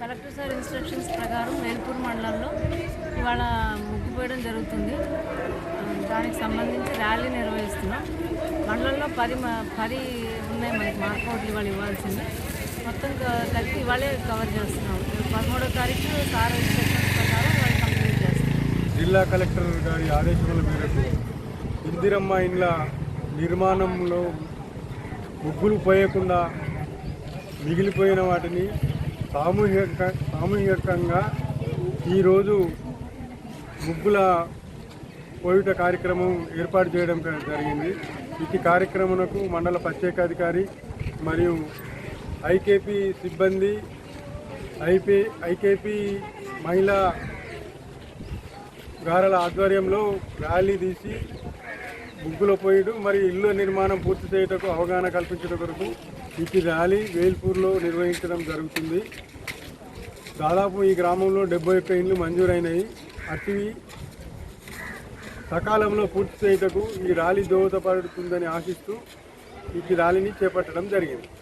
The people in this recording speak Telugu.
కలెక్టర్ సార్ ఇన్స్ట్రక్షన్స్ ప్రకారం వేల్పూర్ మండలంలో ఇవాళ ముగ్గు పోయడం జరుగుతుంది దానికి సంబంధించి ర్యాలీ నిర్వహిస్తున్నాం. మండలంలో పది మ- పది ఉన్నాయి మనకి మార్కౌట్లు ఇవాళ ఇవ్వాల్సింది. మొత్తం కలిపి ఇవాళే కవర్ చేస్తున్నాం. పదమూడో తారీఖు సార్ ఇన్స్ట్రక్షన్స్ ప్రకారం ఇవాళ కంప్లీట్ చేస్తున్నాం. జిల్లా కలెక్టర్ గారి ఆదేశాల మేరకు ఇందిరమ్మ ఇండ్ల నిర్మాణంలో ముగ్గులు పోయకుండా మిగిలిపోయిన వాటిని సామూహిక సామూహికంగా ఈరోజు ముగ్గుల పోయుట కార్యక్రమం ఏర్పాటు చేయడం జరిగింది. ఇటు కార్యక్రమమునకు మండల ప్రత్యేకాధికారి మరియు ఐకేపీ సిబ్బంది ఐపీ ఐకేపీ మహిళా గారల ఆధ్వర్యంలో ర్యాలీ తీసి ముగ్గుల పోయిడు మరి ఇల్లు నిర్మాణం పూర్తి చేయుటకు అవగాహన కల్పించడం కొరకు ఈ ర్యాలీ వేల్పూర్లో నిర్వహించడం జరుగుతుంది. దాదాపు ఈ గ్రామంలో డెబ్బై ఒక్క ఇండ్లు మంజూరైనాయి. అటివి సకాలంలో పూర్తి చేయుటకు ఈ ర్యాలీ దోహదపడుతుందని ఆశిస్తూ ఈ ర్యాలీని చేపట్టడం జరిగింది.